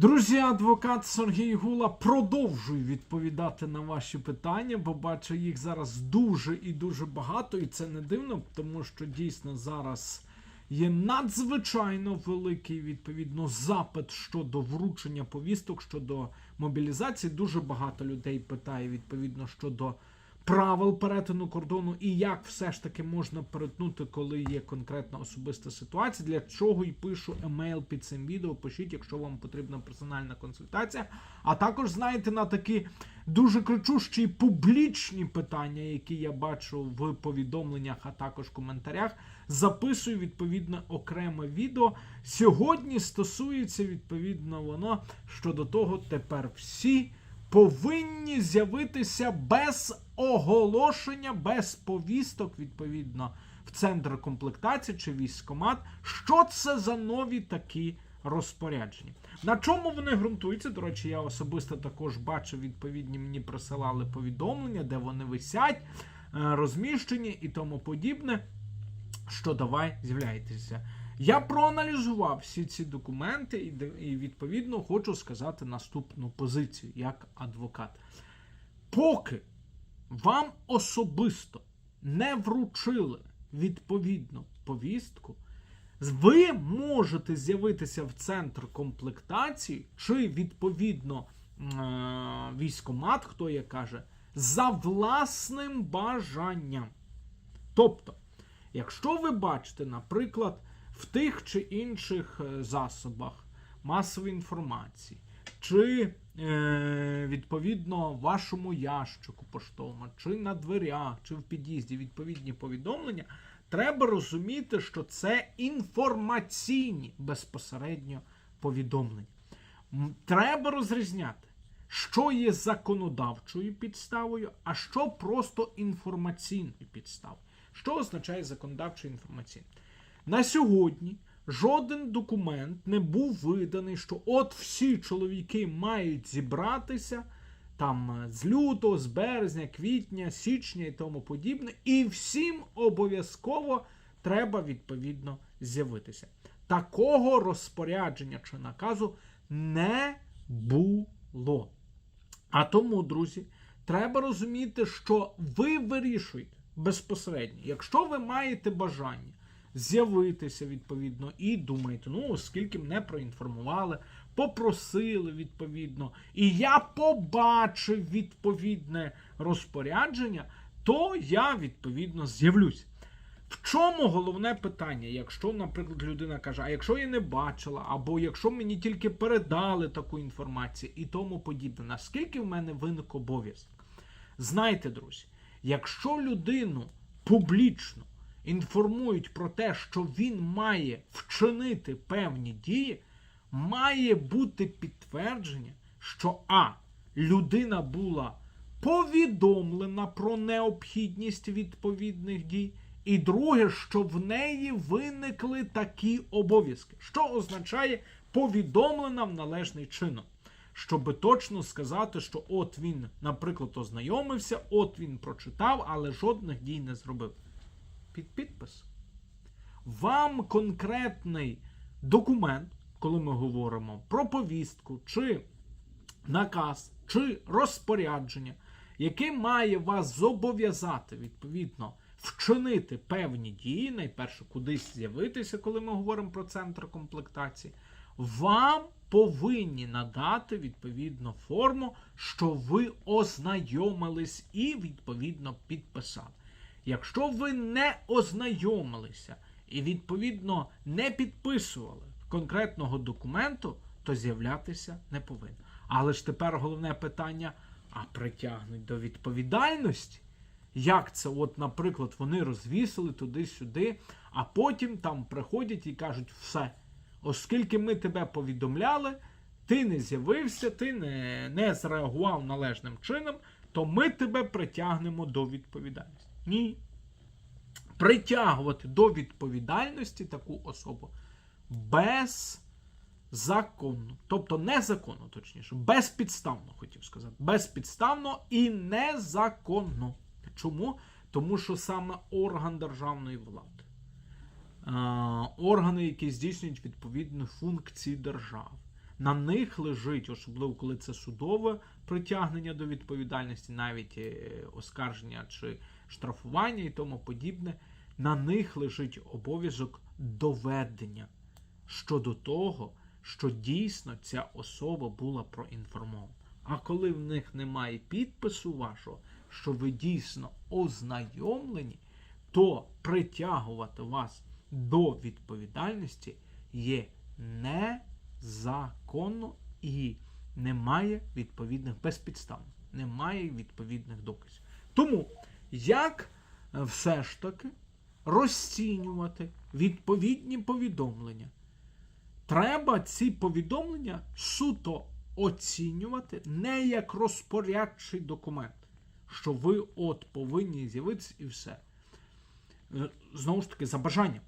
Друзі, адвокат Сергій Гула продовжує відповідати на ваші питання, бо бачу їх зараз дуже і дуже багато, і це не дивно, тому що дійсно зараз є надзвичайно великий відповідно запит щодо вручення повісток, щодо мобілізації. Дуже багато людей питає відповідно щодо правил перетину кордону і як все ж таки можна перетнути, коли є конкретна особиста ситуація. Для чого і пишу емейл під цим відео. Пишіть, якщо вам потрібна персональна консультація. А також знаєте на такі дуже кричущі публічні питання, які я бачу в повідомленнях, а також коментарях. Записую відповідно окреме відео. Сьогодні стосується відповідно воно щодо того, тепер всі повинні з'явитися без оголошення, без повісток, відповідно, в центр комплектації чи військкомат. Що це за нові такі розпорядження? На чому вони ґрунтуються? До речі, я особисто також бачив відповідні мені присилали повідомлення, де вони висять, е, розміщені і тому подібне. Що давай з'являйтеся. Я проаналізував всі ці документи і, відповідно хочу сказати наступну позицію як адвокат. Поки вам особисто не вручили відповідну повістку, ви можете з'явитися в центр комплектації чи відповідно е, військомат, хто як каже, за власним бажанням. Тобто, якщо ви бачите, наприклад, в тих чи інших е, засобах масової інформації, чи е, відповідно вашому ящику поштовому, чи на дверях, чи в під'їзді відповідні повідомлення, треба розуміти, що це інформаційні безпосередньо повідомлення. Треба розрізняти, що є законодавчою підставою, а що просто інформаційною підставою. Що означає законодавчо інформаційне? На сьогодні жоден документ не був виданий, що от всі чоловіки мають зібратися там е, з лютого, з березня, квітня, січня і тому подібне, і всім обов'язково треба відповідно з'явитися. Такого розпорядження чи наказу не було. А тому, друзі, треба розуміти, що ви вирішуєте безпосередньо, якщо ви маєте бажання з'явитися відповідно і думаєте, ну, оскільки мене проінформували, попросили відповідно, і я побачив відповідне розпорядження, то я відповідно з'явлюсь. В чому головне питання, якщо, наприклад, людина каже, а якщо я не бачила, або якщо мені тільки передали таку інформацію і тому подібне, наскільки в мене виник обов'язок? Знайте, друзі, якщо людину публічно інформують про те, що він має вчинити певні дії, має бути підтвердження, що А. Людина була повідомлена про необхідність відповідних дій. І друге, що в неї виникли такі обов'язки, що означає повідомлена в належний чином. Щоб точно сказати, що от він, наприклад, ознайомився, от він прочитав, але жодних дій не зробив. Під підпис. Вам конкретний документ, коли ми говоримо про повістку, чи наказ, чи розпорядження, яке має вас зобов'язати відповідно вчинити певні дії, найперше кудись з'явитися, коли ми говоримо про центр комплектації, вам повинні надати відповідну форму, що ви ознайомились і відповідно підписали. Якщо ви не ознайомилися і відповідно не підписували конкретного документу, то з'являтися не повинно. Але ж тепер головне питання: а притягнуть до відповідальності? Як це, от, наприклад, вони розвісили туди-сюди, а потім там приходять і кажуть, все, оскільки ми тебе повідомляли, ти не з'явився, ти не, не зреагував належним чином, то ми тебе притягнемо до відповідальності. Ні. Притягувати до відповідальності таку особу беззаконно. Тобто незаконно, точніше, безпідставно, хотів сказати. Безпідставно і незаконно. Чому? Тому що саме орган державної влади, органи, які здійснюють відповідні функції держави, на них лежить, особливо коли це судове притягнення до відповідальності, навіть е, оскарження чи штрафування і тому подібне. На них лежить обов'язок доведення щодо того, що дійсно ця особа була проінформована. А коли в них немає підпису вашого, що ви дійсно ознайомлені, то притягувати вас до відповідальності є незаконно і немає відповідних безпідстав, немає відповідних доказів. Тому як е, все ж таки розцінювати відповідні повідомлення? Треба ці повідомлення суто оцінювати не як розпорядчий документ, що ви от повинні з'явитися і все. Е, Знову ж таки, за бажанням.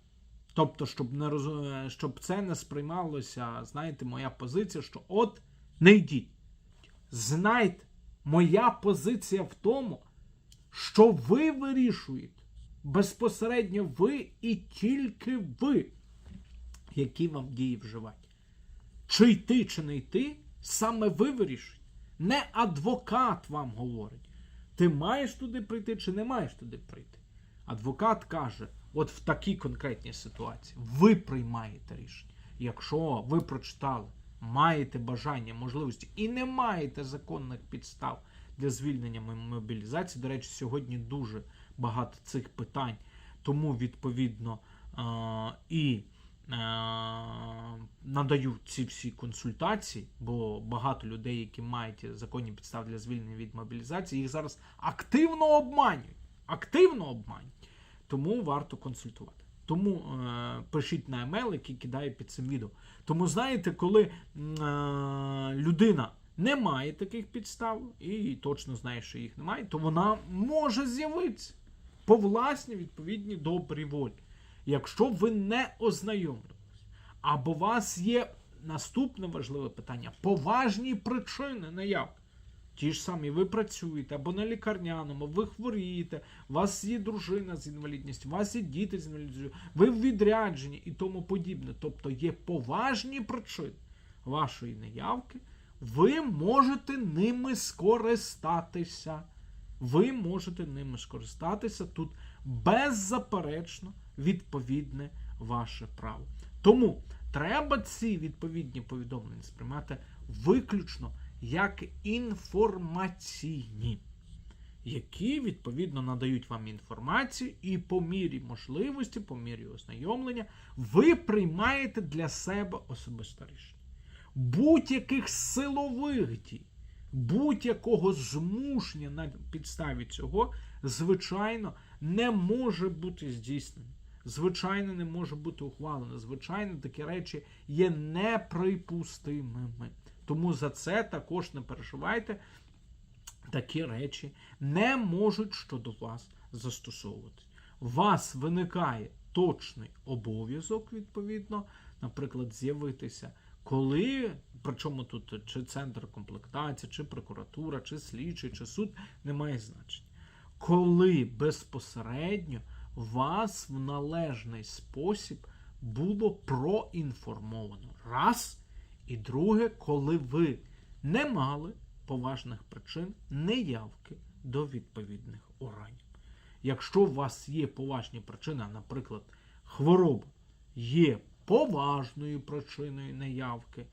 Тобто, щоб не роз... е, щоб це не сприймалося, знаєте, моя позиція, що от не йдіть. Знайте, моя позиція в тому, що ви вирішуєте безпосередньо ви і тільки ви, які вам дії вживати. Чи йти, чи не йти, саме ви вирішуєте. Не адвокат вам говорить. Ти маєш туди прийти, чи не маєш туди прийти. Адвокат каже, от в такій конкретній ситуації ви приймаєте рішення. Якщо ви прочитали, маєте бажання, можливості і не маєте законних підстав для звільнення мобілізації. До речі, сьогодні дуже багато цих питань, тому відповідно і надаю ці всі консультації, бо багато людей, які мають законні підстави для звільнення від мобілізації, їх зараз активно обманюють. Активно обманюють. Тому варто консультувати. Тому е, пишіть на емейл, який кидаю під цим відео. Тому знаєте, коли е, людина не має таких підстав і точно знає, що їх немає, то вона може з'явитися по власній відповідній добрій волі. Якщо ви не ознайомлювалися, або у вас є наступне важливе питання: поважні причини наявки. Ті ж самі, ви працюєте або на лікарняному, ви хворієте, у вас є дружина з інвалідністю, у вас є діти з інвалідністю, ви в відрядженні і тому подібне. Тобто є поважні причини вашої неявки, ви можете ними скористатися. Ви можете ними скористатися тут беззаперечно відповідне ваше право. Тому треба ці відповідні повідомлення сприймати виключно як інформаційні, які відповідно надають вам інформацію, і по мірі можливості, по мірі ознайомлення, ви приймаєте для себе особисте рішення. Будь-яких силових дій, будь-якого змушення на підставі цього, звичайно, не може бути здійснено. Звичайно, не може бути ухвалено. Звичайно, такі речі є неприпустимими. Тому за це також не переживайте. Такі речі не можуть щодо вас застосовуватись. У вас виникає точний обов'язок, відповідно, наприклад, з'явитися, коли, причому тут чи центр комплектації, чи прокуратура, чи слідчий, чи суд, не має значення. Коли безпосередньо вас в належний спосіб було проінформовано. Раз. І друге, коли ви не мали поважних причин неявки до відповідних органів. Якщо у вас є поважні причини, наприклад, хвороба є поважною причиною неявки,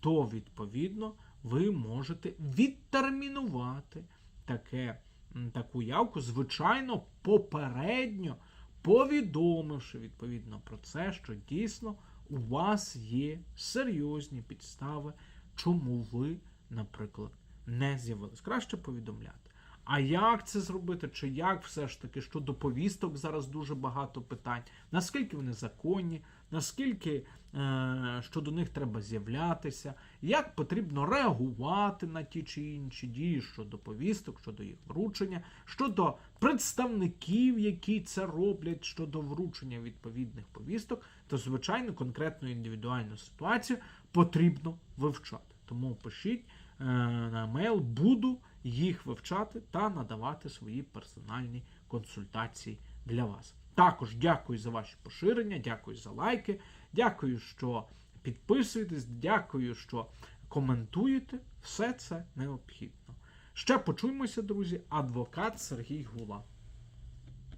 то відповідно ви можете відтермінувати таке, таку явку, звичайно, попередньо повідомивши відповідно про це, що дійсно у вас є серйозні підстави, чому ви, наприклад, не з'явились. Краще повідомляти. А як це зробити? Чи як все ж таки щодо повісток зараз дуже багато питань? Наскільки вони законні, наскільки е, щодо них треба з'являтися, як потрібно реагувати на ті чи інші дії щодо повісток, щодо їх вручення, щодо представників, які це роблять щодо вручення відповідних повісток, то звичайно конкретну індивідуальну ситуацію потрібно вивчати. Тому пишіть е, на мейл, буду їх вивчати та надавати свої персональні консультації для вас. Також дякую за ваші поширення, дякую за лайки, дякую, що підписуєтесь. Дякую, що коментуєте. Все це необхідно. Ще почуємося, друзі. Адвокат Сергій Гула.